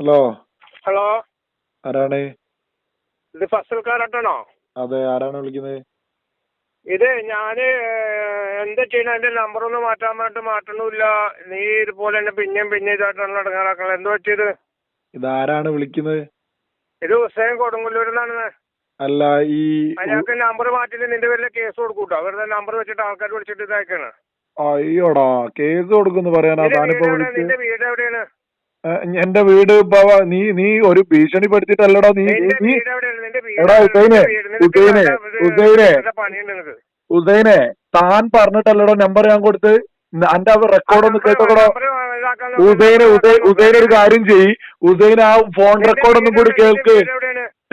Hello. Hello. ആരാണ്? ഇത് ഫസൽ കാരട്ടാണോ അതെ ആരാണ് വിളിക്കുന്നത്? ഇത് ഞാൻ എന്താ ചെയ്യണ? എന്റെ നമ്പർ ഒന്ന് മാറ്റാൻ പറഞ്ഞിട്ട് മാറ്റണില്ല നീ ഇതുപോലെ തന്നെ പിന്നെയും പിന്നെ ഇതായിട്ടാണ് നടക്കാറാക്കണത് എന്താ പറ്റിയത്? ഇത് ആരാണ് വിളിക്കുന്നത്? ഇത് ഹുസൈൻ കൊടുങ്ങല്ലൂരിന്നാണ്. അല്ല ഈ അതിനകത്ത് നമ്പർ മാറ്റിയിട്ട് നിന്റെ പേരിൽ കേസ് കൊടുക്കൂട്ടോ. അവരുടെ നമ്പർ വെച്ചിട്ട് ആൾക്കാർ വിളിച്ചിട്ട് ഇതാക്കാണ് അയ്യോടാ കേസ് കൊടുക്കുന്നു പറയാനാ നിന്റെ താനിപ്പോ വീട് എവിടെ? നിന്റെ വീട് എവിടെയാണ്? എന്റെ വീട് ഇപ്പൊ നീ നീ ഒരു ഭീഷണിപ്പെടുത്തിട്ടല്ലടാ നീ നീ എടാ, ഹുസൈനെ, നിന്റെ വീട്. ഹുസൈനെ, ഹുസൈനെ. നല്ല പണിയുണ്ട് നിനക്ക് ഉദയനെ താൻ പറഞ്ഞിട്ടല്ലടോ നമ്പർ ഞാൻ കൊടുത്ത് എന്റെ റെക്കോർഡ് ഒന്ന് കേട്ടോടോ? ഉദയനെ ഉദയ ഉദയന ഒരു കാര്യം ചെയ്യ്. ഉദയൻ ആ ഫോൺ റെക്കോർഡ് ഒന്നും കൂടി കേൾക്ക്.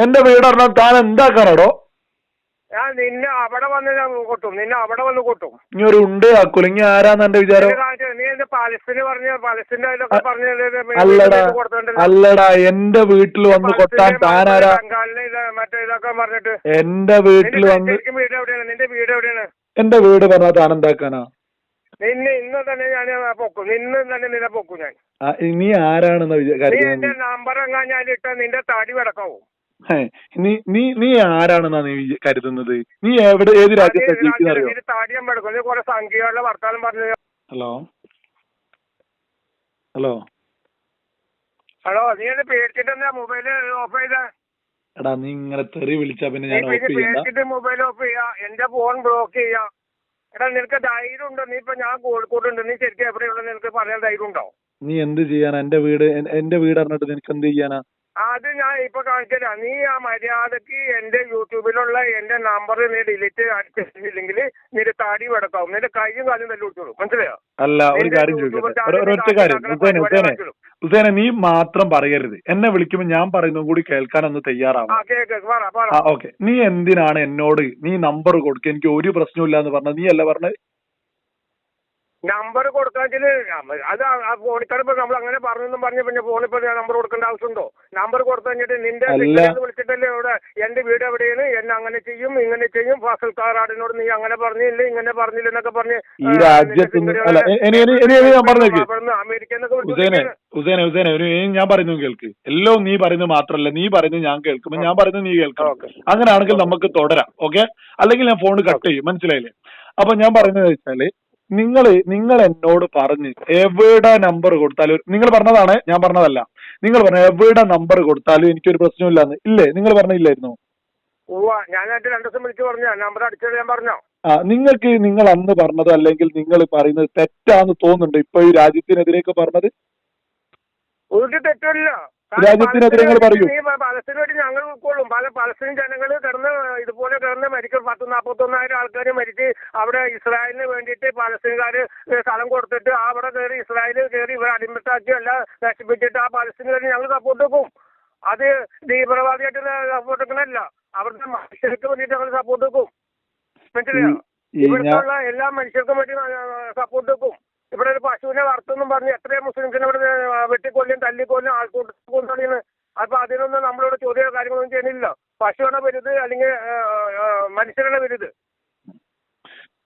എന്റെ വീട് പറഞ്ഞാൽ താൻ എന്താക്കാനടോ? ഞാൻ നിന്നെ അവിടെ വന്ന് ഞാൻ കൊട്ടും. നിന്നെ അവിടെ വന്ന് കൊട്ടും. ഇനി ഒരു ഉണ്ട് ആക്കൂല ഇനി ആരാന്ന് എന്റെ വിചാരം? നീ എന്ത് പാലസ്തീന് പറഞ്ഞ പാലസ്തീന്റെ ഇതിലൊക്കെ അ- പറഞ്ഞ അല്ലടാ അല്ലടാ എന്റെ വീട്ടിൽ വന്ന് കൊട്ടാൻ താനാരാ? ബംഗാളിലെ ഇത് മറ്റേ ഇതൊക്കെ പറഞ്ഞിട്ട്. എന്റെ വീട്ടിൽ നിന്റെ വന്ന് ശരിക്കും വീട് എവിടെയാണ്? നിന്റെ വീട് എവിടെയാണ്? എന്റെ വീട് പറഞ്ഞാ താൻ എന്താക്കാനാ? നിന്നെ ഇന്ന് തന്നെ ഞാൻ പൊക്കും. ഇന്ന് തന്നെ നിന്നെ പൊക്കും ഞാൻ. ആ, നീ ആരാണെന്ന് നീ എന്റെ നമ്പർ എങ്ങാൻ ഞാൻ ഇട്ട നിന്റെ തടി വിടക്കാവും. നീ നീ നീ ആരാണെന്നാ നീ കരുതുന്നത്? നീ എവിടെ ഏത് രാജ്യത്താണ് ജീവിക്കുന്ന അറിയോ? ഹലോ? ഹലോ? ഹലോ നീ എന്നെ പേടിച്ചിട്ട് എന്താ മൊബൈൽ ഓഫ് ചെയ്ത? എടാ നീ ഇങ്ങനെ തെറി വിളിച്ചാ പിന്നെ ഞാൻ ഓഫ് ചെയ്യണ്ട. മൊബൈൽ ഓഫ് ചെയ്യാ. എന്റെ ഫോൺ ബ്ലോക്ക് ചെയ്യാ. എടാ നിനക്ക് ധൈര്യം ഉണ്ടോ നീ ഇപ്പൊ ഞാൻ കോഴിക്കോടുണ്ട്. നീ ശരിക്കും എവിടെയുള്ള നിനക്ക് പറയാൻ ധൈര്യം ഉണ്ടോ നീ എന്ത് ചെയ്യാനാ? എന്റെ വീട് എന്റെ വീട് അറിഞ്ഞിട്ട് നിനക്ക് എന്ത് ചെയ്യാനാ? അത് ഞാൻ ഇപ്പൊ കാണിച്ചുതരാം നീ ആ മര്യാദയ്ക്ക് എന്റെ യൂട്യൂബിലുള്ള എന്റെ നമ്പർ നീ ഡിലീറ്റ് അടിച്ചില്ലെങ്കിൽ നിന്റെ താടി വെടക്കാവും. നിന്റെ കൈയും കാലും തല്ലി വിട്ടോളൂ മനസ്സിലായോ? അല്ല ഒരു കാര്യം ചോദിക്കട്ടെ. ഒരൊറ്റ കാര്യം. ഉസേന. ഹുസേനെ നീ മാത്രം പറയരുത്. എന്നെ വിളിക്കുമ്പോൾ ഞാൻ പറയുന്നതും കൂടി കേൾക്കാൻ ഒന്ന് തയ്യാറാവാം ഓക്കെ. നീ എന്തിനാണ് എന്നോട് നീ നമ്പർ കൊടുക്കുക? എനിക്ക് ഒരു പ്രശ്നമില്ല എന്ന് പറഞ്ഞത് നീ അല്ല പറഞ്ഞത്? നമ്പർ കൊടുക്കാച്ചിൽ അത് ഫോണിക്കാരിപ്പോ നമ്മൾ അങ്ങനെ പറഞ്ഞെന്നും പറഞ്ഞ പിന്നെ ഫോണിപ്പോ നമ്പർ കൊടുക്കേണ്ട ആവശ്യമുണ്ടോ? നമ്പർ കൊടുത്തു കഴിഞ്ഞിട്ട് നിന്റെ. വിളിച്ചിട്ടല്ലേ ഇവിടെ എന്റെ വീട് എവിടെയാണ്? എന്നെ അങ്ങനെ ചെയ്യും ഇങ്ങനെ ചെയ്യും ഫാസൽ കാറാടിനോട് നീ അങ്ങനെ പറഞ്ഞില്ല ഇങ്ങനെ പറഞ്ഞില്ല എന്നൊക്കെ പറഞ്ഞ് ഈ രാജ്യത്തിന് അല്ല എ- ഇനി ഇനി ഇനി ഇനി ഞാൻ പറഞ്ഞേക്ക്. അമേരിക്ക എന്നൊക്കെ ഹുസേനെ ഹുസേനെ ഹുസേനെ ഒരു ഞാൻ പറയുന്നത് കേൾക്ക്. എല്ലാം നീ പറയുന്നത് മാത്രല്ല നീ പറയുന്നത് ഞാൻ കേൾക്കുമ്പോ ഞാൻ പറയുന്നത് നീ കേൾക്കണം. ഓക്കെ. അങ്ങനെയാണെങ്കിൽ നമുക്ക് തുടരാം ഓക്കെ? അല്ലെങ്കിൽ ഞാൻ ഫോൺ കട്ട് ചെയ്യും. മനസ്സിലായില്ലേ? അപ്പൊ ഞാൻ പറയുന്നത് വെച്ചാൽ നിങ്ങൾ നിങ്ങൾ എന്നോട് പറഞ്ഞ് എവിടെ നമ്പർ കൊടുത്താലും നിങ്ങൾ പറഞ്ഞതാണ് ഞാൻ പറഞ്ഞതല്ല. നിങ്ങൾ പറഞ്ഞ എവിടെ നമ്പർ കൊടുത്താലും എനിക്കൊരു പ്രശ്നമില്ലാന്ന് ഇല്ലേ? നിങ്ങൾ പറഞ്ഞില്ലായിരുന്നു? ഉവ്വ ഞാനായിട്ട് രണ്ടു ദിവസം വിളിച്ച് പറഞ്ഞ നമ്പർ അടിച്ചത് ഞാൻ പറഞ്ഞോ? ആ നിങ്ങൾക്ക് നിങ്ങൾ അന്ന് പറഞ്ഞത് അല്ലെങ്കിൽ നിങ്ങൾ പറയുന്നത് തെറ്റാന്ന് തോന്നുന്നുണ്ട് ഇപ്പൊ ഈ രാജ്യത്തിനെതിരെയൊക്കെ പറഞ്ഞത്? ഒരു തെറ്റില്ല രാജ്യത്തിനെതിരെ നിങ്ങൾ പറയൂ. പലസ്തീന് വേണ്ടി ഞങ്ങൾ ഉൾക്കൊള്ളും. പല പലസ്തീൻ ജനങ്ങൾ കിടന്ന് ഇതുപോലെ കിടന്ന് മരിക്കും. പത്ത് നാൽപ്പത്തൊന്നായിരം ആൾക്കാർ മരിച്ച് അവിടെ ഇസ്രായേലിന് വേണ്ടിയിട്ട് പലസ്തീൻകാർ സ്ഥലം കൊടുത്തിട്ട് അവിടെ കയറി ഇസ്രായേൽ കയറി ഇവരെ അടിമത്താക്കി എല്ലാം നശിപ്പിച്ചിട്ട് ആ പലസ്തീനുകാരെ ഞങ്ങൾ സപ്പോർട്ട് വെക്കും അത് തീവ്രവാദിയായിട്ട് സപ്പോർട്ട് വെക്കണല്ല അവിടുത്തെ മനുഷ്യർക്ക് വേണ്ടിയിട്ട് ഞങ്ങൾ സപ്പോർട്ട് വെക്കും മനസ്സിലായോ? ഇവിടുത്തെ എല്ലാ മനുഷ്യർക്കും വേണ്ടി സപ്പോർട്ട് വെക്കും ഇവിടെ ഒരു പശുവിനെ വളർത്തുന്നും പറഞ്ഞ് എത്രയോ മുസ്ലിംസിനെ ഇവിടെ വെട്ടിക്കൊല്ലും തല്ലിക്കൊല്ലും ആൾക്കൂട്ട് അപ്പൊ അതിനൊന്നും നമ്മളോട് ചോദ്യമോ കാര്യങ്ങളൊന്നും ചെയ്യുന്നില്ല പശുവിനെ വരുത് അല്ലെങ്കിൽ മനുഷ്യരുടെ അപ്പൊ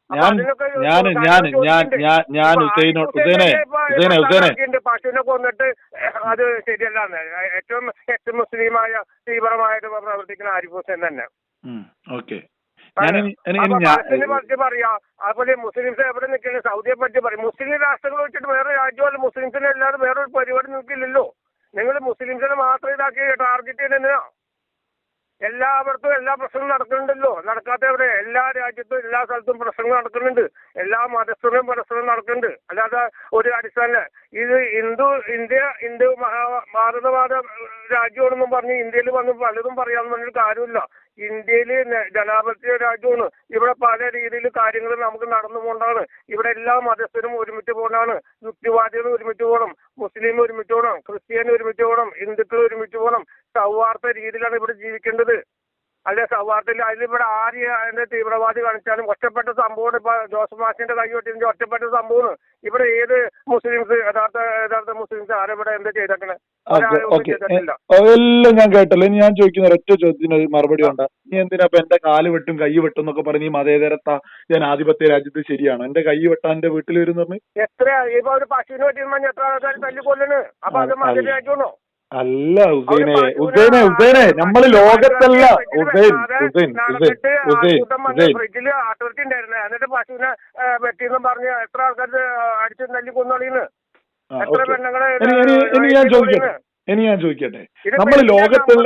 ഞാൻ ഞാൻ ഞാൻ ഞാൻ ഞാൻ ഇപ്പൊ ഹുസൈനെ ഹുസൈനെ പശുവിനെ കൊന്നിട്ട് അത് ശരിയല്ല ഏറ്റവും ഏറ്റവും മുസ്ലിമായ തീവ്രമായിട്ട് പ്രവർത്തിക്കുന്ന ആരിഫ് ഹുസൈൻ തന്നെ. ഓക്കെ. പറയാ. അതുപോലെ മുസ്ലിംസ് എവിടെ നിൽക്കുന്നത് സൗദിയെ പറ്റി പറയും മുസ്ലിം രാഷ്ട്രങ്ങൾ വെച്ചിട്ട് വേറെ രാജ്യമല്ല. മുസ്ലിംസിനെ അല്ലാതെ വേറൊരു പരിപാടി നിൽക്കില്ലല്ലോ. നിങ്ങൾ മുസ്ലിംസിനെ മാത്രം ഇതാക്കി ടാർഗറ്റ് ചെയ്യുന്ന എല്ലാവർക്കും എല്ലാ പ്രശ്നങ്ങളും നടക്കുന്നുണ്ടല്ലോ. നടക്കാത്ത എവിടെ? എല്ലാ രാജ്യത്തും എല്ലാ സ്ഥലത്തും പ്രശ്നങ്ങൾ നടക്കുന്നുണ്ട്. എല്ലാ മതസ്ഥരും പ്രശ്നങ്ങൾ നടക്കുന്നുണ്ട്. അല്ലാതെ ഒരു അടിസ്ഥാന ഇത് ഹിന്ദു ഇന്ത്യ ഹിന്ദു മഹാ ഭാരതവാദ രാജ്യമാണെന്നും പറഞ്ഞ് ഇന്ത്യയിൽ വന്ന് പലതും പറയാമെന്ന് പറഞ്ഞൊരു കാര്യമില്ല. ഇന്ത്യയിൽ ജനാധിപത്യ രാജ്യമാണ്. ഇവിടെ പല രീതിയിൽ കാര്യങ്ങൾ നമുക്ക് നടന്നു പോകേണ്ടതാണ് ഇവിടെ എല്ലാ മതസ്ഥരും ഒരുമിച്ച് പോകണമാണ് യുക്തിവാദികൾ ഒരുമിച്ച് പോകണം. മുസ്ലിം ഒരുമിച്ച് പോകണം. ക്രിസ്ത്യാനി ഒരുമിച്ച് പോകണം. ഹിന്ദുക്കൾ ഒരുമിച്ച് പോകണം. സൗഹാർദ്ദ രീതിയിലാണ് ഇവിടെ ജീവിക്കേണ്ടത്. അല്ലെ സൗഹാർദ്ദത്തിൽ അതിലിവിടെ ആര് അതിന്റെ തീവ്രവാദി കാണിച്ചാലും ഒറ്റപ്പെട്ട സംഭവമാണ് ഇപ്പൊ ജോസഫ് മാഷിന്റെ കൈ വെട്ടിന്റെ ഒറ്റപ്പെട്ട സംഭവമാണ്. ഇവിടെ ഏത് മുസ്ലിംസ് യഥാർത്ഥ യഥാർത്ഥ മുസ്ലിംസ് ആരെവിടെ എന്താ ചെയ്തേക്കണേ? എല്ലാം ഞാൻ കേട്ടല്ലോ. ഇനി ഞാൻ ചോദിക്കുന്ന ഒരൊറ്റ ചോദ്യത്തിന് ഒരു മറുപടി ഉണ്ട് നീ എന്തിനാ ഇപ്പൊ എന്റെ കാൽ വെട്ടും കൈ വെട്ടും എന്നൊക്കെ പറഞ്ഞ് ഈ മതേതരത്ത ഞാൻ ആധിപത്യ രാജ്യത്ത് ശരിയാണ്? എന്റെ കൈ വെട്ടാൻ എന്റെ വീട്ടിൽ വരും പറഞ്ഞു എത്ര ഇപ്പൊ ഒരു പശുവിന് പറ്റിയ എത്ര ആൾക്കാർ തല്ലിക്കൊല്ലണ് അപ്പൊ അത് മതേതരാജ്യമാണോ മതരാജ്യമാണോ അല്ല ഉസൈനെ ഉസൈനെ ഉസൈനെ. നമ്മൾ നമ്മൾ ലോകത്തല്ല. Usain Usain Usain Usain Hussain ഫ്രിഡ്ജിൽ ആട്ടുകട്ടി ഉണ്ടായിരുന്നു. എന്നിട്ട് പശുവിനെ വെട്ടിന്നും പറഞ്ഞ് എത്ര ആൾക്കാർ അടിച്ചു തല്ലി കൊന്നോളിന്ന് ആ, എത്ര. പെണ്ണുങ്ങളെ ഞാൻ ചോദിക്കട്ടെ ഇനി ഞാൻ ചോദിക്കട്ടെ? നമ്മൾ ലോകത്തിൽ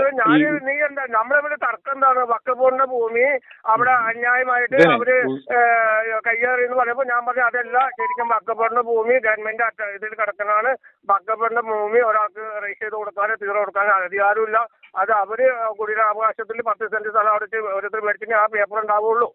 നീ എന്താ നമ്മളിവിടെ തർക്കം എന്താണ്? വക്കബോറിന്റെ ഭൂമി അവിടെ അന്യായമായിട്ട് അവർ കയ്യേറി എന്ന് പറയുമ്പോ ഞാൻ പറഞ്ഞു അതല്ല ശരിക്കും വക്കബോറിന്റെ ഭൂമി ഗവൺമെന്റ് ഇതിൽ കിടക്കുന്നതാണ്. വക്കബോറിന്റെ ഭൂമി ഒരാൾക്ക് രജിസ്റ്റർ ചെയ്ത് കൊടുക്കാനോ തീരെ കൊടുക്കാനോ അധികാരമില്ല അത് അവർ കുടിയാവകാശത്തിൽ പത്ത് സെന്റ് സ്ഥലം അവിടെ ഓരോരുത്തർ മേടിച്ചിട്ട് ആ പേപ്പർ ഉണ്ടാവുള്ളൂ.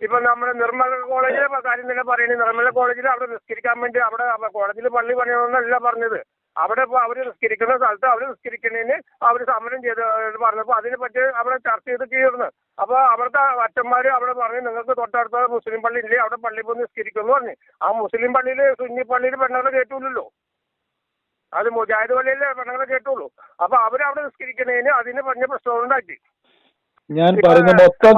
ഇപ്പൊ നമ്മുടെ നിർമ്മല കോളേജിലെ കാര്യം തന്നെ പറയുന്നത് നിർമ്മല കോളേജിൽ അവിടെ നിസ്കരിക്കാൻ വേണ്ടി അവിടെ കോളേജിൽ പള്ളി പണിയണമെന്നല്ല പറഞ്ഞത്. അവിടെ ഇപ്പൊ അവർ നിസ്കരിക്കുന്ന സ്ഥലത്ത് അവർ നിസ്കരിക്കുന്നതിന് അവർ സമരം ചെയ്ത് എന്ന് പറഞ്ഞപ്പോ അതിനെ പറ്റി അവിടെ ചർച്ച ചെയ്ത് തീർന്നു. അപ്പൊ അവിടുത്തെ അച്ഛന്മാര് അവിടെ പറഞ്ഞു നിങ്ങൾക്ക് തൊട്ടടുത്ത മുസ്ലിം പള്ളി ഇല്ലേ? അവിടെ പള്ളി പോയി നിസ്കരിക്കുന്നു പറഞ്ഞു. ആ മുസ്ലിം പള്ളിയിൽ സുന്നി പള്ളിയിൽ പെണ്ണുങ്ങളെ കേട്ടൂലല്ലോ അത് മുജാഹിദ് പള്ളിയിലെ പെണ്ണുങ്ങളെ കേട്ടുള്ളൂ അപ്പൊ അവരവിടെ നിസ്കരിക്കുന്നതിന് അതിന് പറഞ്ഞ പ്രശ്നം ഉണ്ടാക്കി ഞാൻ പറയുന്ന മൊത്തം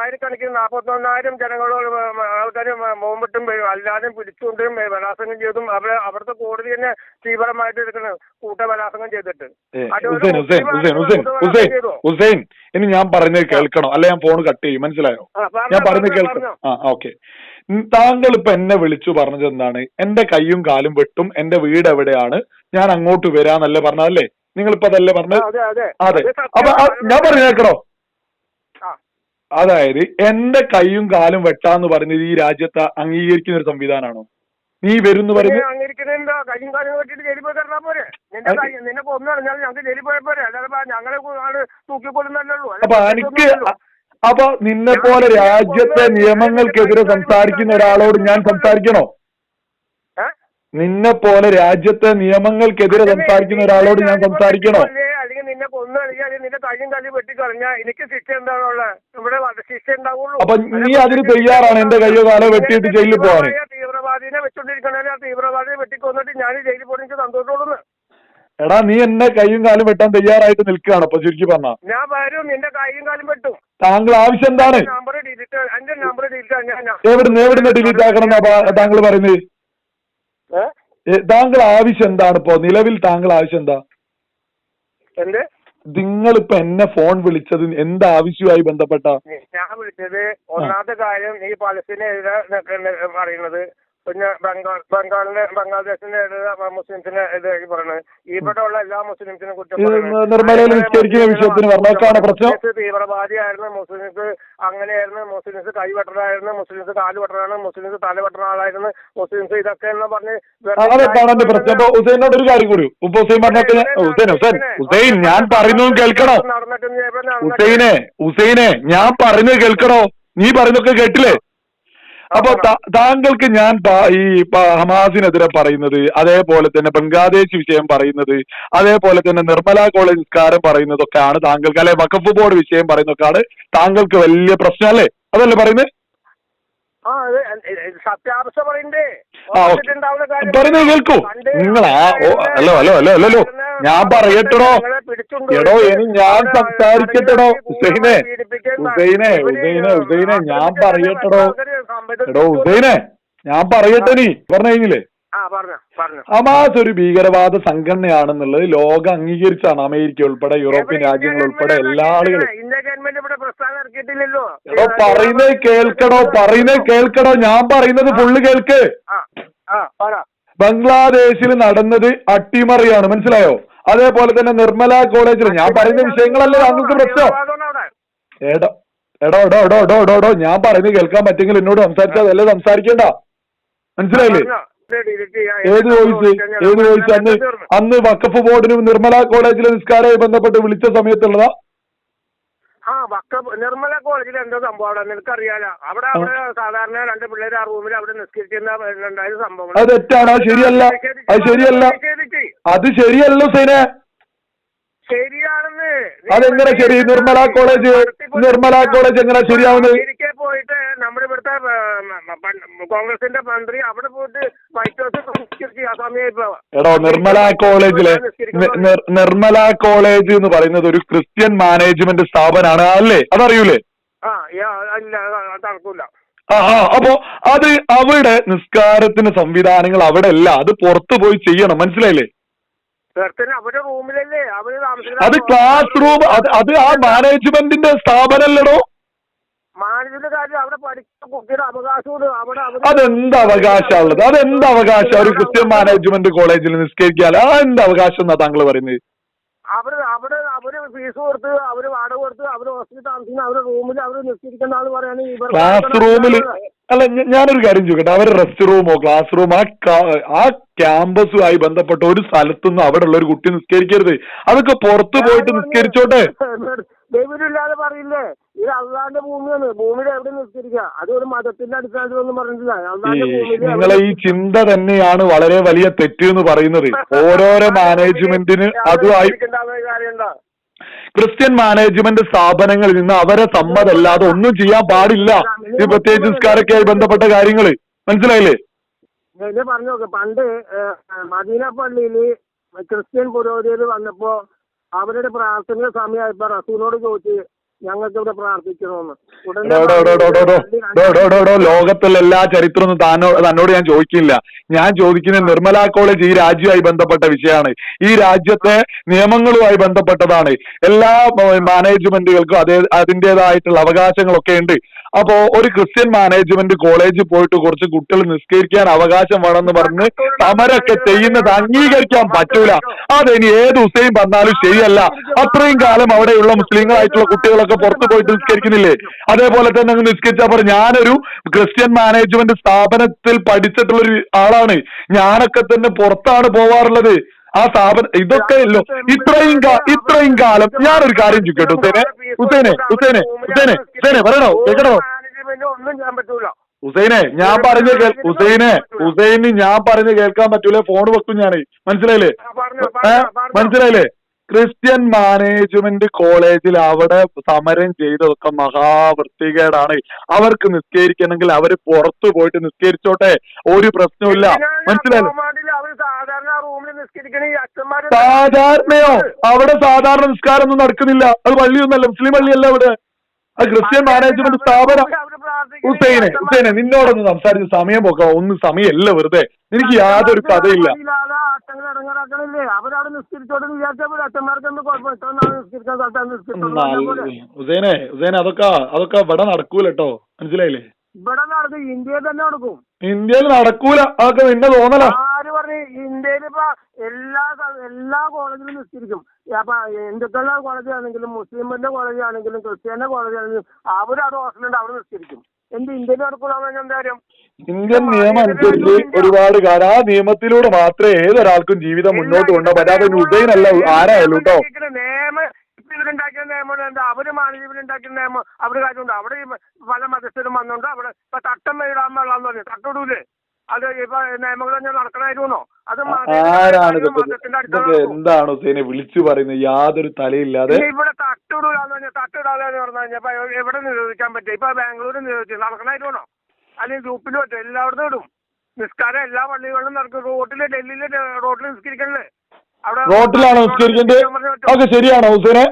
ആയിരക്കണക്കിന് നാൽപ്പത്തൊന്നായിരം ജനങ്ങളോട് ആൾക്കാർ മുമ്പിട്ടും അല്ലാതെയും പിടിച്ചുകൊണ്ടും ബലാത്സംഗം ചെയ്തും അവരെ അവിടുത്തെ കോടതി തന്നെ തീവ്രമായിട്ട് കൂട്ടബലാത്സംഗം ചെയ്തിട്ട്. ഹുസൈൻ ഹുസൈൻ ഹുസൈൻ ഹുസൈൻ ഹുസൈൻ ഹുസൈൻ ഇനി ഞാൻ പറഞ്ഞത് കേൾക്കണോ. അല്ലെ ഞാൻ ഫോൺ കട്ട് ചെയ്യും. മനസ്സിലായോ? ഞാൻ പറയുന്നത് പറഞ്ഞോ, കേൾക്കണം ആ ഓക്കെ താങ്കൾ ഇപ്പൊ എന്നെ വിളിച്ചു പറഞ്ഞത് എന്താണ്? എന്റെ കൈയും കാലും വെട്ടും. എന്റെ വീട് എവിടെയാണ്? ഞാൻ അങ്ങോട്ട് വരാന്നല്ലേ പറഞ്ഞതല്ലേ നിങ്ങൾ ഇപ്പൊ അതല്ലേ പറഞ്ഞത് അതെ അപ്പൊ ഞാൻ പറഞ്ഞു കേൾക്കണോ ആ. അതായത് എന്റെ കൈയും കാലും വെട്ടാന്ന് പറഞ്ഞത് ഈ രാജ്യത്തെ അംഗീകരിക്കുന്ന ഒരു സംവിധാനമാണോ നീ വരുന്നു ഉള്ളൂ അപ്പൊ എനിക്ക് അപ്പൊ നിന്നെ പോലെ രാജ്യത്തെ നിയമങ്ങൾക്കെതിരെ സംസാരിക്കുന്ന ഒരാളോട് ഞാൻ സംസാരിക്കണോ? നിന്നെ പോലെ രാജ്യത്തെ നിയമങ്ങൾക്കെതിരെ സംസാരിക്കുന്ന ഒരാളോട് ഞാൻ സംസാരിക്കണോ? അല്ലെങ്കിൽ നിന്നെ കൊന്നു കളിക്കുക അല്ലെങ്കിൽ നിന്റെ കയ്യും കാലും വെട്ടിക്കളഞ്ഞാൽ എനിക്ക് ശിക്ഷ എന്താണുള്ളത് ഇവിടെ വധ ശിക്ഷ ഉണ്ടാവുള്ളൂ. അപ്പൊ നീ അതിന് തയ്യാറാണ് എന്റെ കയ്യോ കാലോ വെട്ടിയിട്ട് ജയിലിൽ പോവാൻ തീവ്രവാദിനെ വെച്ചോണ്ടിരിക്കണേ ആ തീവ്രവാദിനെ വെട്ടിക്കൊന്നിട്ട് ഞാൻ ജയിലിൽ പോയി എനിക്ക് സന്തോഷമുള്ളൂ എടാ നീ എന്നെ കൈയും കാലും വെട്ടാൻ തയ്യാറായിട്ട് നിൽക്കുകയാണ്? അപ്പൊ ചുരുക്കി പറഞ്ഞ. ഞാൻ വരും നിന്റെ കയ്യും കാലും വെട്ടും. താങ്കൾ ആവശ്യം എന്താണ്? എവിടുന്ന് എവിടുന്ന് ഡിലീറ്റ് ആക്കണം താങ്കൾ പറയുന്നത്? താങ്കൾ ആവശ്യം എന്താണ് ഇപ്പോ? നിലവിൽ താങ്കൾ ആവശ്യം എന്താ? എന്റെ നിങ്ങൾ ഇപ്പൊ എന്നെ ഫോൺ വിളിച്ചത് എന്ത് ആവശ്യവുമായി ബന്ധപ്പെട്ട? ഞാൻ വിളിച്ചത് ഒന്നാമത്തെ കാര്യം ഈ പലസ്തീനെതിരെ പറയുന്നത് പിന്നെ ബംഗാൾ ബംഗാളിനെ ബംഗ്ലാദേശിന്റെ മുസ്ലിംസിനെ ഇതാക്കി പറയുന്നത് ഇവിടെ ഉള്ള എല്ലാ മുസ്ലിംസിനെ കുറിച്ച് തീവ്രവാദിയായിരുന്നു മുസ്ലിംസ് അങ്ങനെയായിരുന്നു മുസ്ലിംസ് കൈവെട്ടറായിരുന്നു മുസ്ലിംസ് കാൽ വെട്ടറാണ് മുസ്ലിംസ് തല വെട്ടണ ആളായിരുന്നു മുസ്ലിംസ് ഇതൊക്കെ എന്ന് പറഞ്ഞ് ഒരു കാര്യം കൂടി. ഹുസൈൻ ഹുസൈൻ ഞാൻ പറയുന്നത് കേൾക്കണോ? ഹുസൈനെ ഹുസൈനെ ഞാൻ പറയുന്നത് കേൾക്കണോ? നീ പറയുന്നൊക്കെ കേട്ടില്ലേ? അപ്പൊ താങ്കൾക്ക് ഞാൻ ഈ ഹമാസിനെതിരെ പറയുന്നത് അതേപോലെ തന്നെ ബംഗ്ലാദേശ് വിഷയം പറയുന്നത് അതേപോലെ തന്നെ നിർമ്മല കോളേജ് നിസ്കാരം പറയുന്നതൊക്കെയാണ് താങ്കൾക്ക് അല്ലെ വഖഫ് ബോർഡ് വിഷയം പറയുന്നതൊക്കെയാണ് താങ്കൾക്ക് വലിയ പ്രശ്നം അല്ലേ? അതല്ലേ പറയുന്നത് സത്യാവസ്ഥ പറയണ്ടേ? പറയുന്നത് കേൾക്കൂ. നിങ്ങളാ അല്ലോ ഹലോ ഹലോ ഹലോ ഹലോ. ഞാൻ പറയട്ടടോ. എടോ ഇനി ഞാൻ സംസാരിക്കട്ടടോ. ഹുസൈനെ ഹുസൈനെ ഹുസൈനെ ഹുസൈനെ ഞാൻ പറയട്ടടോ. എടോ ഹുസൈനെ ഞാൻ പറയട്ടെ നീ പറഞ്ഞു കഴിഞ്ഞില്ലേ ഹമാസ് ഒരു ഭീകരവാദ സംഘടനയാണെന്നുള്ളത് ലോകം അംഗീകരിച്ചാണ് അമേരിക്ക ഉൾപ്പെടെ യൂറോപ്യൻ രാജ്യങ്ങൾ ഉൾപ്പെടെ എല്ലാ ആളുകളും. എടോ പറയുന്നത് കേൾക്കടോ പറയുന്നത് കേൾക്കടോ. ഞാൻ പറയുന്നത് ഫുള്ള് കേൾക്ക്. ബംഗ്ലാദേശിൽ നടന്നത് അട്ടിമറിയാണ്. മനസ്സിലായോ? അതേപോലെ തന്നെ നിർമ്മല കോളേജിൽ ഞാൻ പറയുന്ന വിഷയങ്ങളല്ല താങ്കൾക്ക് പ്രശ്നം. എടോ എടോ എടോ എടോ എടോ എടോ എടോ ഞാൻ പറയുന്നത് കേൾക്കാൻ പറ്റുമെങ്കിൽ എന്നോട് സംസാരിച്ചാൽ അതല്ലേ സംസാരിക്കണ്ട. മനസ്സിലായില്ലേ. ഏത് വോയിസ് ഏത് വോയിസ് അന്ന് അന്ന് വഖഫ് ബോർഡിനും നിർമ്മല കോളേജിലെ നിസ്കാരവുമായി ബന്ധപ്പെട്ട് വിളിച്ച സമയത്തുള്ളതാ. ആ വക്ക നിർമ്മല കോളേജിൽ എന്തോ സംഭവം അവിടെ നിനക്കറിയാലോ അവിടെ അവിടെ സാധാരണ രണ്ട് പിള്ളേർ ആ റൂമിൽ അവിടെ നിസ്കരിച്ചിരുന്ന ഉണ്ടായ സംഭവം അത് തെറ്റാണ് അത് ശരിയല്ല. അത് ശരിയല്ല. അത് ശരിയല്ല സൈനെ ശരിയാണെന്ന് അതെങ്ങനെ ശരി? നിർമ്മല കോളേജ് നിർമ്മല കോളേജ് എങ്ങനെ ശരിയാവുന്നത് പോയിട്ട് നമ്മുടെ ഇവിടുത്തെ കോൺഗ്രസിന്റെ മന്ത്രി അവിടെ പോയിട്ട് വൈറ്റ് ഹൗസ് എടോ നിർമ്മല കോളേജിലെ നിർമ്മല കോളേജ്. എന്ന് പറയുന്നത് ഒരു ക്രിസ്ത്യൻ മാനേജ്മെന്റ് സ്ഥാപനമാണ് അല്ലേ? അതറിയൂലേ? ആ നടക്കൂല. ആ അപ്പോ അത് അവിടെ നിസ്കാരത്തിന് സംവിധാനങ്ങൾ അവിടെ അല്ല അത് പുറത്തു പോയി ചെയ്യണം മനസ്സിലായില്ലേ ചെറുക്കന് അവരുടെ റൂമിലല്ലേ അവർ താമസിക്കുന്നത് അത് ക്ലാസ് റൂം അത് അത് ആ മാനേജ്മെന്റിന്റെ സ്ഥാപനമല്ലടോ അവർ അതെന്ത് അവകാശമുള്ളത്? അതെന്ത് അവകാശം? ഒരു ക്രിസ്ത്യൻ മാനേജ്മെന്റ് കോളേജിൽ നിസ്കരിക്കാൻ ആ എന്ത് അവകാശം എന്നാ താങ്കൾ പറയുന്നത് അവർ അവർ അവർ ഫീസ് കൊടുത്ത് അവർ വാടക കൊടുത്ത് അവർ ഹോസ്റ്റലിൽ താമസിക്കുന്ന അവരുടെ റൂമിൽ അവർ നിസ്കരിക്കുന്ന ആൾ പറയുകയാണെങ്കിൽ ക്ലാസ് റൂമിൽ അല്ല ഞാനൊരു കാര്യം ചോദിക്കട്ടെ. അവരുടെ റെസ്റ്റ് റൂമോ ക്ലാസ് റൂമോ ആ ആ ക്യാമ്പസുമായി ബന്ധപ്പെട്ട ഒരു സ്ഥലത്തുനിന്ന് അവിടെ ഉള്ള ഒരു കുട്ടി നിസ്കരിക്കരുത്. അതൊക്കെ പുറത്തു പോയിട്ട് നിസ്കരിച്ചോട്ടെ. ദൈവമില്ലാതെ പറയില്ലേ? ഇത് അള്ളാന്റെ ഭൂമിയാണ്. ഭൂമിയുടെ എവിടെ നിസ്കരിക്കാം? അത് ഒരു മതത്തിന്റെ അടിസ്ഥാനത്തിലൊന്നും പറഞ്ഞിട്ടില്ല. ഭൂമിയിൽ നിങ്ങളെ ഈ ചിന്ത തന്നെയാണ് വളരെ വലിയ തെറ്റ് എന്ന് പറയുന്നത്. ഓരോരോ മാനേജ്മെന്റിന് അതുമായി ക്രിസ്ത്യൻ മാനേജ്മെന്റ് സ്ഥാപനങ്ങളിൽ നിന്ന് അവരെ സമ്മതമല്ലാതെ ഒന്നും ചെയ്യാൻ പാടില്ല. ഈ പ്രത്യേകിച്ച് നിസ്കാരൊക്കെയായി ബന്ധപ്പെട്ട കാര്യങ്ങൾ. മനസ്സിലായില്ലേ? പറഞ്ഞു നോക്ക്. പണ്ട് മദീന പള്ളിയിൽ ക്രിസ്ത്യൻ പുരോഹിതർ വന്നപ്പോ അവരുടെ പ്രാർത്ഥന സമയമായപ്പോ റസൂലിനോട് ചോദിച്ച് ഞങ്ങൾക്ക് ഇവിടെ പ്രാർത്ഥിക്കണമെന്ന്. ലോകത്തുള്ള എല്ലാ ചരിത്രവും താനോ തന്നോട് ഞാൻ ചോദിക്കില്ല. ഞാൻ ചോദിക്കുന്നത് നിർമ്മല കോളേജ് ഈ രാജ്യവുമായി ബന്ധപ്പെട്ട വിഷയമാണ്. ഈ രാജ്യത്തെ നിയമങ്ങളുമായി ബന്ധപ്പെട്ടതാണ്. എല്ലാ മാനേജ്മെന്റുകൾക്കും അതേ അതിന്റെതായിട്ടുള്ള അവകാശങ്ങളൊക്കെ ഉണ്ട്. അപ്പോ ഒരു ക്രിസ്ത്യൻ മാനേജ്മെന്റ് കോളേജിൽ പോയിട്ട് കുറച്ച് കുട്ടികൾ നിസ്കരിക്കാൻ അവകാശം വേണമെന്ന് പറഞ്ഞ് സമരമൊക്കെ ചെയ്യുന്നത് അംഗീകരിക്കാൻ പറ്റൂല. അതിനി ഏത് ഹുസൈൻ വന്നാലും ശരിയല്ല. അത്രയും കാലം അവിടെയുള്ള മുസ്ലിങ്ങളായിട്ടുള്ള കുട്ടികളൊക്കെ പുറത്തു പോയിട്ട് നിസ്കരിക്കുന്നില്ലേ? അതേപോലെ തന്നെ അങ്ങ് നിസ്കരിച്ചാൽ പറ ഞാനൊരു ക്രിസ്ത്യൻ മാനേജ്മെന്റ് സ്ഥാപനത്തിൽ പഠിച്ചിട്ടുള്ള ഒരു ആളാണ്. ഞാനൊക്കെ തന്നെ പുറത്താണ് പോവാറുള്ളത്. ആ സ്ഥാപനം ഇതൊക്കെ അല്ലോ ഇത്രയും ഇത്രയും കാലം ഞാനൊരു കാര്യം ചോദിക്കട്ടെ ഹുസൈനെ ഹുസൈനെ ഹുസൈനെ ഹുസൈനെ ഹുസൈനെ പറയണോ? കേൾക്കണോ? ഒന്നും ചെയ്യാൻ പറ്റൂല. ഹുസൈനെ ഞാൻ പറഞ്ഞ കേൾ ഹുസൈനെ ഹുസൈന് ഞാൻ പറഞ്ഞ് കേൾക്കാൻ പറ്റൂല? ഫോൺ വെക്കും ഞാൻ മനസ്സിലായില്ലേ. മനസ്സിലായില്ലേ? ക്രിസ്ത്യൻ മാനേജ്മെന്റ് കോളേജിൽ അവിടെ സമരം ചെയ്തതൊക്കെ മഹാവൃത്തികേടാണ്. അവർക്ക് നിസ്കരിക്കണമെങ്കിൽ അവർ പുറത്തു പോയിട്ട് നിസ്കരിച്ചോട്ടെ? ഒരു പ്രശ്നവുമില്ല. മനസ്സിലായോ? സാധാരണയോ? അവിടെ സാധാരണ നിസ്കാരം ഒന്നും നടക്കുന്നില്ല. അത് പള്ളിയൊന്നല്ല മുസ്ലിം പള്ളിയല്ല അവിടെ. അത് ക്രിസ്ത്യൻ മാനേജ്മെന്റ് സ്ഥാപനം. ഹുസൈനെ ഹുസൈനെ നിന്നോടൊന്ന് സംസാരിച്ച് സമയം പോക്കാം. ഒന്നും സമയമല്ല വെറുതെ. എനിക്ക് യാതൊരു കഥയില്ല. ഉദയനെ ഉദയനെ അതൊക്കെ അതൊക്കെ ഇവിടെ നടക്കൂല കേട്ടോ മനസ്സിലായില്ലേ? ഇവിടെ നടക്കും. ഇന്ത്യയിൽ തന്നെ നടക്കും. ഇന്ത്യയിൽ നടക്കൂല. അതൊക്കെ നിന്നെ തോന്നല. ആര് പറഞ്ഞു ഇന്ത്യയിൽ ഇപ്പൊ എല്ലാ എല്ലാ കോളേജിലും നിസ്കരിക്കും. അപ്പൊ ഹിന്ദുക്കളുടെ കോളേജ് ആണെങ്കിലും മുസ്ലിമിന്റെ കോളേജ് ആണെങ്കിലും ക്രിസ്ത്യാനിന്റെ കോളേജ് ആണെങ്കിലും അവരവിടെ ഹോസ്റ്റലുണ്ട് അവിടെ നിസ്കരിക്കും. എന്ത് ഇന്ത്യയിൽ നടക്കൂലെന്താ എന്താ കാര്യം? ഇന്ത്യൻ നിയമം അനുസരിച്ച് ഒരുപാട് കാലം ആ നിയമത്തിലൂടെ മാത്രമേ ഏതൊരാൾക്കും ജീവിതം മുന്നോട്ട് കൊണ്ടോ പറ്റാതെ ഒരു ഹുസൈനല്ല ആരായാലും കേട്ടോ. ഇവരുണ്ടാക്കിയ നിയമം എന്താ? അവർ മാനേജ്മെന്റ് നിയമം അവർ കാര്യമുണ്ട് അവിടെ ഈ പല മതസ്ഥരും വന്നുകൊണ്ട് അവിടെ ഇപ്പൊ തട്ടം ഇടാൻ പാടില്ലാന്ന് പറഞ്ഞു തട്ടിടൂലേ അത് ഇപ്പൊ നിയമങ്ങൾ തന്നെ നടക്കണമായിരുന്നോ അത് ആരാണ് ഇതൊക്കെ? മതത്തിന്റെ ഇതൊക്കെ അടിസ്ഥാനം എന്താണ് ഹുസൈനെ വിളിച്ചു പറയുന്നത്? യാതൊരു തലയില്ലാതെ? ഇവിടെ തട്ടിടൂലെന്ന് പറഞ്ഞാൽ തട്ടിടാതെ എന്ന് പറഞ്ഞു കഴിഞ്ഞാൽ ഇപ്പൊ എവിടെ നിരോധിക്കാൻ പറ്റും? ഇപ്പൊ ബാംഗ്ലൂർ നിരോധിച്ചു. നടക്കണമായിരുന്നോ അല്ലെങ്കിൽ ഗ്രൂപ്പിലും പറ്റും എല്ലായിടത്തും ഇടും നിസ്കാരം എല്ലാ പള്ളികളിലും നടക്കും. റോട്ടിൽ ഡൽഹിയിലെ റോട്ടിൽ നിസ്കരിക്കണല്ലേ അവിടെ റോട്ടിലാണോ നിസ്കരിക്കേണ്ടത് ശരിയാണോ ഹുസൈനെ?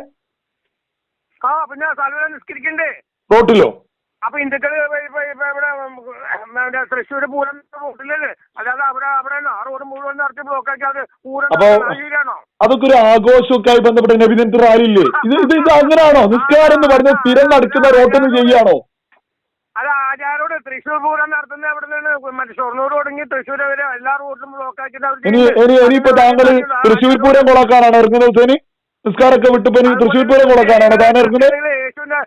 ആ പിന്നെ സ്ഥലം നിസ്കരിക്കണ്ടേ? റോട്ടിലോ? അപ്പൊ ഹിന്ദുക്കൾ ഇവിടെ തൃശ്ശൂര് പൂരം റോട്ടിലല്ലേ? അല്ലാതെ അവിടെ അവിടെ ആ റോഡ് മുഴുവൻ നിറച്ച് ബ്ലോക്ക് ആക്കി അത് പൂരം അതൊക്കെ ഒരു ആഘോഷമൊക്കെ ആയി ബന്ധപ്പെട്ട നബിദിനത്തിൽ റാലിയില്ലേ? ഇത് ഇത് ഇത് അങ്ങനെയാണോ നിസ്കാരം എന്ന് പറഞ്ഞ സ്ഥിരം നടക്കുന്ന റോട്ടിന് ചെയ്യാണോ? ആചാരോട് തൃശ്ശൂർ പൂരം നടത്തുന്ന അവിടെ നിന്ന് മറ്റേ ഷൊർണൂർ തുടങ്ങി തൃശ്ശൂർ വരെ എല്ലാ റോഡിലും ബ്ലോക്ക് ആക്കിയിട്ട് അവർ താങ്കൾ തൃശ്ശൂർ പൂരം കൊളക്കാനാണ് ഇറങ്ങുന്നത് ഹുസൈന് നിസ്കാരമൊക്കെ വിട്ടിപ്പോ ഇനി തൃശ്ശൂർ പൂരം കൊളക്കാനാണ് താൻ ഇറങ്ങുന്നത്? യേശുവിന്റെ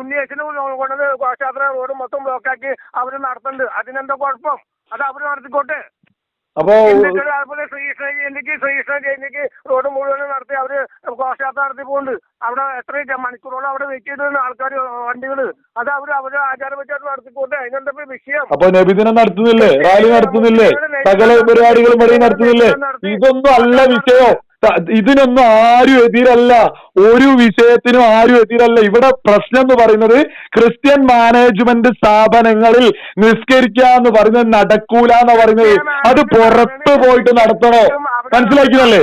ഉണ്ണിയേശുവിനെ കൊണ്ടത് ഘോഷയാത്ര റോഡ് മൊത്തം ബ്ലോക്കാക്കി അവർ നടത്തുന്നുണ്ട്. അതിനെന്താ കുഴപ്പം? അത് അവർ നടത്തിക്കോട്ടെ? അപ്പോ അതുപോലെ ശ്രീകൃഷ്ണ ജയന്തിക്ക് ശ്രീകൃഷ്ണ ജയന്തിക്ക് റോഡ് മുഴുവൻ നടത്തി അവർ ഘോഷയാത്ര നടത്തി പോകുന്നുണ്ട് അവിടെ എത്ര മണിക്കൂറോളം അവിടെ വെയിറ്റ് ചെയ്തിരുന്ന ആൾക്കാർ വണ്ടികൾ. അത് അവർ അവർ ആചാരം വെച്ചാൽ നടത്തിക്കോട്ടെ അതിനെന്താ വിഷയം? അപ്പൊ നബിദിനം നടത്തുന്നില്ലേ? റാലി നടത്തുന്നില്ലേ? സകല പരിപാടികളും ഇവിടെ നടത്തുന്നില്ലേ? ഇതൊന്നും അല്ല വിഷയോ. ഇതിനൊന്നും ആരും എതിരല്ല. ഒരു വിഷയത്തിനും ആരും എതിരല്ല. ഇവിടെ പ്രശ്നം എന്ന് പറയുന്നത് ക്രിസ്ത്യൻ മാനേജ്മെന്റ് സ്ഥാപനങ്ങളിൽ നിസ്കരിക്കുക എന്ന് പറയുന്നത് നടക്കൂല എന്ന് പറയുന്നത്. അത് പുറത്ത് പോയിട്ട് നടത്തണോ? മനസ്സിലാക്കിയല്ലേ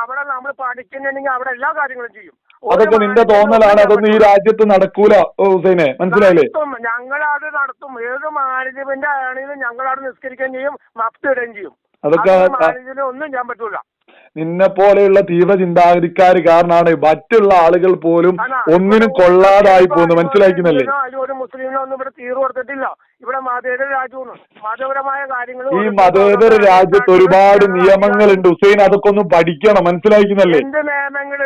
അവിടെ നമ്മൾ പഠിക്കുന്നുണ്ടെങ്കിൽ അവിടെ എല്ലാ കാര്യങ്ങളും ചെയ്യും അതൊക്കെ നിന്റെ തോന്നലാണ്. അതൊന്നും ഈ രാജ്യത്ത് നടക്കൂല ഹുസൈനെ. മനസ്സിലായില്ലേ? നടത്തും ഞങ്ങളത് നടത്തും ഏത് മാനേജ്മെന്റ് ആണെങ്കിലും ഞങ്ങളവിടെ നിസ്കരിക്കുകയും ചെയ്യും മപ്പിടുകയും ചെയ്യും അതൊക്കെ അത് ഒന്നും ചെയ്യാൻ പറ്റൂല. നിന്നെ പോലെയുള്ള തീവ്ര ചിന്താഗതിക്കാർ കാരണമാണ് മറ്റുള്ള ആളുകൾ പോലും ഒന്നിനും കൊള്ളാതായി പോകുന്നു മനസ്സിലാക്കുന്നില്ലേ ഒരു മുസ്ലിമിനോ ഒന്നും ഇവിടെ തീർ കൊടുത്തിട്ടില്ല. ഇവിടെ മതേതര രാജ്യമാണ്. മതപരമായ കാര്യങ്ങൾ ഈ മതേതര രാജ്യത്ത് ഒരുപാട് നിയമങ്ങളുണ്ട്. ഹുസൈൻ അതൊക്കെ ഒന്ന് പഠിക്കണം. മനസ്സിലാക്കുന്നല്ലേ എന്ത് നിയമങ്ങൾ?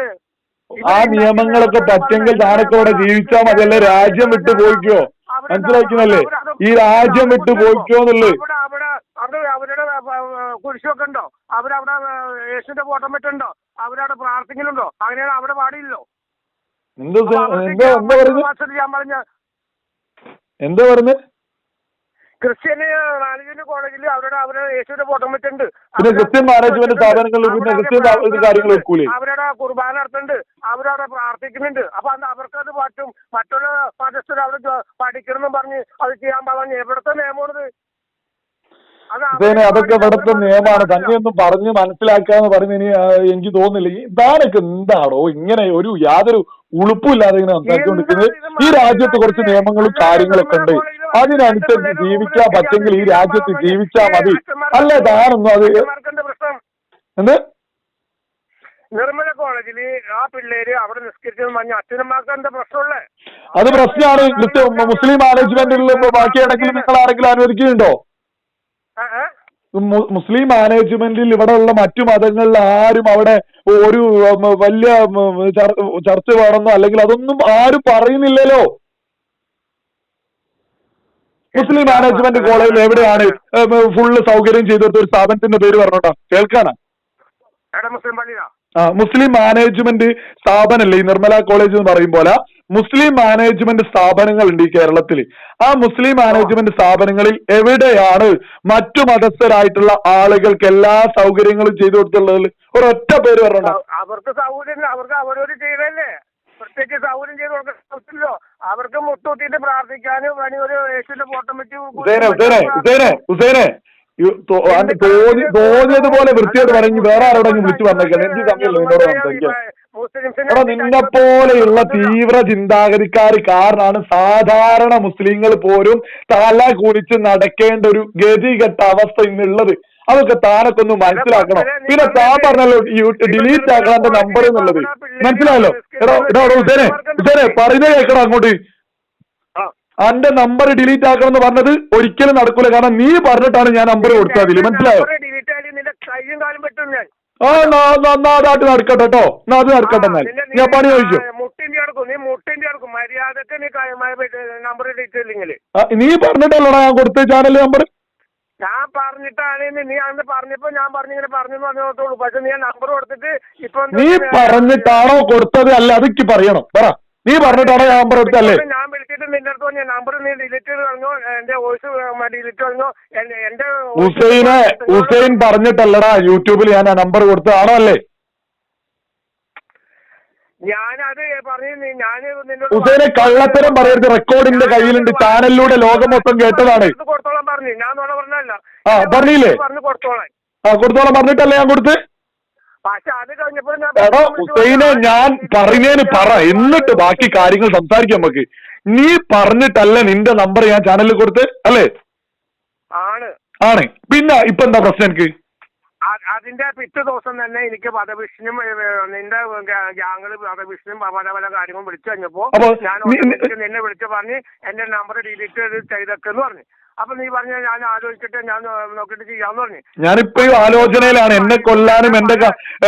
ആ നിയമങ്ങളൊക്കെ പറ്റെങ്കിൽ താനൊക്കെ ഇവിടെ ജീവിച്ചാൽ മതിയല്ലേ രാജ്യം വിട്ടു പോയിക്കോ? മനസ്സിലാക്കുന്നല്ലേ ഈ രാജ്യം വിട്ടു പോയിക്കോ എന്നുള്ളത് അവിടെ അവരുടെ കുരിശൊക്കെ ഉണ്ടോ? അവരവിടെ യേശുവിന്റെ ഫോട്ടോ മറ്റുണ്ടോ അവരവിടെ പ്രാർത്ഥിക്കലുണ്ടോ അങ്ങനെയാണ് അവിടെ പാടില്ലല്ലോ എന്താ എന്താ പറയുന്നത് എന്താ പറയുന്നത് ക്രിസ്ത്യന് മാനേജ്മെന്റ് കോളേജിൽ അവരുടെ അവരുടെ യേശുവിന്റെ ഫോട്ടോ പിന്നെ ക്രിസ്ത്യൻ മാനേജ്മെന്റ് സ്ഥാപനങ്ങളിൽ പിന്നെ ക്രിസ്ത്യൻ കാര്യങ്ങൾ വെക്കൂലേ? അവരുടെ കുർബാന നടത്തുന്നുണ്ട്. അവരവിടെ പ്രാർത്ഥിക്കുന്നുണ്ട്. അപ്പൊ അത് അവർക്കത് പറ്റും. മറ്റുള്ള മതസ്ഥർ അവിടെ ജോ- പറഞ്ഞ് അത് ചെയ്യാൻ പറഞ്ഞു എവിടത്തെ നിയമമാണിത്. ഹുസൈനെ അതൊക്കെ ഇവിടുത്തെ നിയമാണ് നിയമമാണ്. മതസ്ഥരല്ല. തന്നെ ഒന്നും പറഞ്ഞ് മനസ്സിലാക്കാന്ന് പറഞ്ഞ് ഇനി എനിക്ക് തോന്നുന്നില്ല. ഈ താനൊക്കെ എന്താണോ? ഇങ്ങനെ ഒരു യാതൊരു ഉളുപ്പില്ലാതെ ഇങ്ങനെ സംസാരിച്ചുകൊണ്ടിരിക്കുന്നത് ഈ രാജ്യത്ത് കുറച്ച് നിയമങ്ങളും കാര്യങ്ങളൊക്കെ ഉണ്ട്. അതിനനുസരിച്ച് ജീവിക്കാൻ പറ്റെങ്കിൽ ഈ രാജ്യത്ത് ജീവിച്ചാൽ മതി. അല്ല താനൊന്നും അത്? എന്ത്? നിർമ്മല കോളേജിൽ ആ പിള്ളേര് അവിടെ നിസ്കരിച്ചെന്ന് പറഞ്ഞ അച്ഛനന്മാർക്ക് എന്താ പ്രശ്നമുള്ളേ? അത് പ്രശ്നമാണ്. മുസ്ലിം മാനേജ്മെന്റിൽ ബാക്കി ഇടയ്ക്ക് നിങ്ങൾ ആരെങ്കിലും അനുവദിക്കുന്നുണ്ടോ? മുസ്ലിം മാനേജ്മെന്റിൽ ഇവിടെ ഉള്ള മറ്റു മതങ്ങളിൽ ആരും അവിടെ ഒരു വലിയ ചർച്ച വേണമെന്നോ അല്ലെങ്കിൽ അതൊന്നും ആരും പറയുന്നില്ലല്ലോ. മുസ്ലിം മാനേജ്മെന്റ് കോളേജിൽ എവിടെയാണ് ഫുള്ള് സൗകര്യം ചെയ്തെടുത്ത ഒരു സ്ഥാപനത്തിന്റെ പേര് പറഞ്ഞോട്ടോ. കേൾക്കാനാ? മുസ്ലിം മാനേജ്മെന്റ് സ്ഥാപനല്ലേ ഈ നിർമ്മല കോളേജ് എന്ന് പറയും പോലെ. മുസ്ലിം മാനേജ്മെന്റ് സ്ഥാപനങ്ങളുണ്ട് ഈ കേരളത്തിൽ. ആ മുസ്ലിം മാനേജ്മെന്റ് സ്ഥാപനങ്ങളിൽ എവിടെയാണ് മറ്റു മതസ്ഥരായിട്ടുള്ള ആളുകൾക്ക് എല്ലാ സൗകര്യങ്ങളും ചെയ്തു കൊടുത്തുള്ളത് ഒരൊറ്റ പേര് പറഞ്ഞോ അവ- അവർക്ക് സൗകര്യം അവർക്ക് അവരോട് ചെയ്തല്ലേ പ്രത്യേകിച്ച് സൗകര്യം ചെയ്ത് കൊടുക്കല്ലോ അവർക്ക് മുത്തൂത്തിന്റെ പ്രാർത്ഥിക്കാനും വേണി ഒരു യേശുവിന്റെ ഫോട്ടോ വെച്ച് ഹുസൈനെ പോലെ വൃത്തിയോട് പറഞ്ഞ് വേറെ ആരോടെങ്കിലും വിളിച്ചു വന്നേക്കാൻ എന്ത് സമയമില്ല നിന്നോട് സംസാരിക്കാൻ എടാ നിന്നെ പോലെയുള്ള തീവ്ര ചിന്താഗതിക്കാർ കാരണമാണ് സാധാരണ മുസ്ലിങ്ങൾ പോലും തല കുനിച്ച് നടക്കേണ്ട ഒരു ഗതികെട്ട അവസ്ഥ ഇന്നുള്ളത്. അതൊക്കെ താനൊക്കെ ഒന്ന് മനസ്സിലാക്കണം. പിന്നെ താൻ പറഞ്ഞല്ലോ ഡിലീറ്റ് ആക്കണം എന്റെ നമ്പർ എന്നുള്ളത്. മനസ്സിലായല്ലോ? എടാ എടാ ഹുസേനെ ഹുസേനെ പറയുന്നത് കേൾക്കണം അങ്ങോട്ട്. അന്റെ നമ്പർ ഡിലീറ്റ് ആക്കണം എന്ന് പറഞ്ഞത് ഒരിക്കലും നടക്കൂല. കാരണം നീ പറഞ്ഞിട്ടാണ് ഞാൻ നമ്പർ കൊടുത്തത് അതിൽ മനസ്സിലായോ? ആ നാ- നാ- നാ അതായിട്ട് നടക്കട്ടെ കേട്ടോ എന്നാ അത് നടക്കട്ടെ എന്നാൽ. ഞാൻ പണി ചോദിച്ചു നീ പറഞ്ഞിട്ടല്ലടാ ഞാൻ കൊടുത്ത ചാനൽ നമ്പർ ഞാൻ പറഞ്ഞിട്ടാണ് നീ അന്ന് പറഞ്ഞപ്പോ ഞാൻ പറഞ്ഞിങ്ങനെ പറഞ്ഞു പറഞ്ഞോട്ടുള്ളൂ പക്ഷെ നീ നമ്പർ കൊടുത്തിട്ട് ഇപ്പൊ നീ പറഞ്ഞിട്ടാണോ കൊടുത്തത്? അല്ല അതൊക്കെ പറയണം. പറ. നീ പറഞ്ഞിട്ടാണോ ഞാൻ നമ്പർ കൊടുത്തല്ലേ ഞാൻ വിളിച്ചിട്ട് നിന്റെ അടുത്ത് പറഞ്ഞു നമ്പർ നീ ഡിലീറ്റ് കളഞ്ഞോ എന്റെ വോയിസ് ഡിലീറ്റ് പറഞ്ഞു എന്റെ- ഹുസൈനെ ഹുസൈൻ പറഞ്ഞിട്ടല്ലടാ യൂട്യൂബിൽ ഞാൻ ആ നമ്പർ കൊടുത്തതാണോ അല്ലേ? ഞാനത് പറഞ്ഞു ഞാൻ ഹുസൈനെ കള്ളത്തരം പറയരുത്. റെക്കോർഡിന്റെ കയ്യിലുണ്ട്. ചാനലിലൂടെ ലോകം മൊത്തം കേട്ടതാണ്. കൊടുത്തോളാം പറഞ്ഞു. ഞാൻ പറഞ്ഞല്ല ആ, പറഞ്ഞില്ലേ? പറഞ്ഞു കൊടുത്തോളാൻ. ആ കൊടുത്തോളാം പറഞ്ഞിട്ടല്ലേ ഞാൻ കൊടുത്ത് പക്ഷെ അത് കഴിഞ്ഞപ്പോൾ ഞാൻ എടാ ഹുസൈനെ ഞാൻ പറഞ്ഞേന് പറ എന്നിട്ട് ബാക്കി കാര്യങ്ങൾ സംസാരിക്കാം നമുക്ക്. നീ പറഞ്ഞിട്ടല്ല നിന്റെ നമ്പർ ഞാൻ ചാനലിൽ കൊടുത്ത് അല്ലേ? ആണ്. ആണ്. പിന്നെ ഇപ്പൊ എന്താ പ്രശ്നം എനിക്ക്? അതിന്റെ പിറ്റേ ദിവസം തന്നെ എനിക്ക് വധഭീഷണിയും നിന്റെ ഗ്യാങ്ങൾ വധഭീഷണിയും പല പല കാര്യങ്ങളും വിളിച്ചു കഴിഞ്ഞപ്പോ ഞാൻ നിന്നെ വിളിച്ചു പറഞ്ഞ് എന്റെ നമ്പർ ഡിലീറ്റ് ചെയ്തേക്കെന്ന് പറഞ്ഞു. അപ്പൊ നീ പറഞ്ഞ ഞാൻ ആലോചിച്ചിട്ട് ഞാൻ നോക്കിയിട്ട് ചെയ്യാന്ന് പറഞ്ഞു. ഞാനിപ്പോ ആലോചനയിലാണ്. എന്നെ കൊല്ലാനും എന്റെ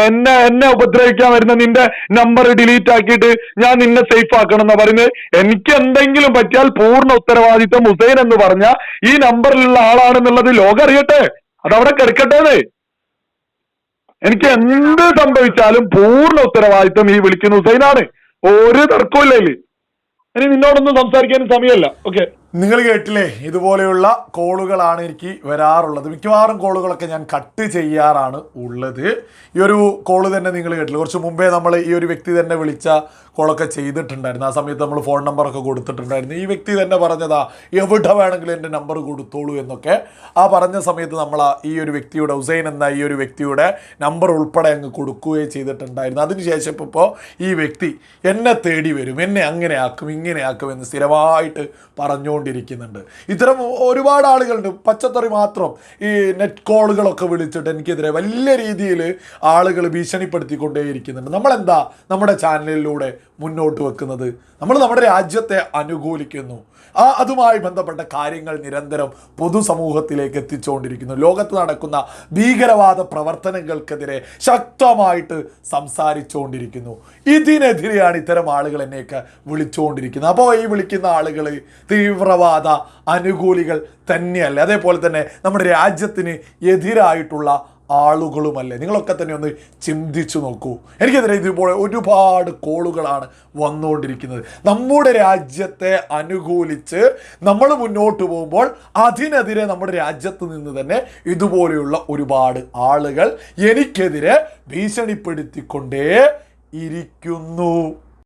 എന്നെ എന്നെ ഉപദ്രവിക്കാൻ വരുന്ന നിന്റെ നമ്പർ ഡിലീറ്റ് ആക്കിയിട്ട് ഞാൻ നിന്നെ സേഫ് ആക്കണം എന്നാ പറയുന്നത്. എനിക്ക് എന്തെങ്കിലും പറ്റിയാൽ പൂർണ ഉത്തരവാദിത്വം ഹുസൈൻ എന്ന് പറഞ്ഞ ഈ നമ്പറിലുള്ള ആളാണെന്നുള്ളത് ലോകം അറിയട്ടെ. അതവിടെ കിടക്കട്ടേന്ന്. എനിക്ക് എന്ത് സംഭവിച്ചാലും പൂർണ ഉത്തരവാദിത്വം ഈ വിളിക്കുന്ന ഹുസൈനാണ്. ഒരു തർക്കമില്ല ഇനി നിന്നോടൊന്നും സംസാരിക്കാനും സമയമല്ല. ഓക്കെ നിങ്ങൾ കേട്ടില്ലേ? ഇതുപോലെയുള്ള കോളുകളാണ് എനിക്ക് വരാറുള്ളത്. മിക്കവാറും കോളുകളൊക്കെ ഞാൻ കട്ട് ചെയ്യാറാണ് ഉള്ളത്. ഈ ഒരു കോൾ തന്നെ നിങ്ങൾ കേട്ടില്ല? കുറച്ച് മുമ്പേ നമ്മൾ ഈ ഒരു വ്യക്തി തന്നെ വിളിച്ച കോളൊക്കെ ചെയ്തിട്ടുണ്ടായിരുന്നു. ആ സമയത്ത് നമ്മൾ ഫോൺ നമ്പറൊക്കെ കൊടുത്തിട്ടുണ്ടായിരുന്നു. ഈ വ്യക്തി തന്നെ പറഞ്ഞതാ എവിടെ വേണമെങ്കിലും എന്റെ നമ്പർ കൊടുത്തോളൂ എന്നൊക്കെ. ആ പറഞ്ഞ സമയത്ത് നമ്മൾ ഈ ഒരു വ്യക്തിയുടെ ഹുസൈൻ എന്ന ഈ ഒരു വ്യക്തിയുടെ നമ്പർ ഉൾപ്പെടെ അങ്ങ് കൊടുക്കുകയും ചെയ്തിട്ടുണ്ടായിരുന്നു. അതിനുശേഷം ഇപ്പോൾ ഈ വ്യക്തി എന്നെ തേടി വരും. എന്നെ അങ്ങനെ ആക്കും ഇങ്ങനെ ആക്കും എന്ന് സ്ഥിരമായിട്ട് പറഞ്ഞുകൊണ്ട് വിളിച്ചുകൊണ്ടിരിക്കുന്നുണ്ട് ഇത്തരം ഒരുപാട് ആളുകളുണ്ട്. പച്ചത്തറി മാത്രം ഈ നെറ്റ് കോളുകളൊക്കെ വിളിച്ചിട്ട് എനിക്കെതിരെ വലിയ രീതിയിൽ ആളുകൾ ഭീഷണിപ്പെടുത്തിക്കൊണ്ടേയിരിക്കുന്നുണ്ട്. നമ്മളെന്താ നമ്മുടെ ചാനലിലൂടെ മുന്നോട്ട് വെക്കുന്നത്? നമ്മൾ നമ്മുടെ രാജ്യത്തെ അനുകൂലിക്കുന്നു. ആ അതുമായി ബന്ധപ്പെട്ട കാര്യങ്ങൾ നിരന്തരം പൊതുസമൂഹത്തിലേക്ക് എത്തിച്ചുകൊണ്ടിരിക്കുന്നു. ലോകത്ത് നടക്കുന്ന ഭീകരവാദ പ്രവർത്തനങ്ങൾക്കെതിരെ ശക്തമായിട്ട് സംസാരിച്ചുകൊണ്ടിരിക്കുന്നു. ഇതിനെതിരെയാണ് ഇത്തരം ആളുകൾ എന്നെയൊക്കെ വിളിച്ചുകൊണ്ടിരിക്കുന്നത്. അപ്പോൾ ഈ വിളിക്കുന്ന ആളുകൾ തീവ്രവാദ അനുകൂലികൾ തന്നെയല്ല? അതേപോലെ തന്നെ നമ്മുടെ രാജ്യത്തിന് എതിരായിട്ടുള്ള ആളുകളുമല്ലേ? നിങ്ങളൊക്കെ തന്നെ ഒന്ന് ചിന്തിച്ചു നോക്കൂ. എനിക്കെതിരെ ഇതുപോലെ ഒരുപാട് കോളുകളാണ് വന്നുകൊണ്ടിരിക്കുന്നത്. നമ്മുടെ രാജ്യത്തെ അനുകൂലിച്ച് നമ്മൾ മുന്നോട്ട് പോകുമ്പോൾ അതിനെതിരെ നമ്മുടെ രാജ്യത്ത് നിന്ന് തന്നെ ഇതുപോലെയുള്ള ഒരുപാട് ആളുകൾ എനിക്കെതിരെ ഭീഷണിപ്പെടുത്തിക്കൊണ്ടേ ഇരിക്കുന്നു.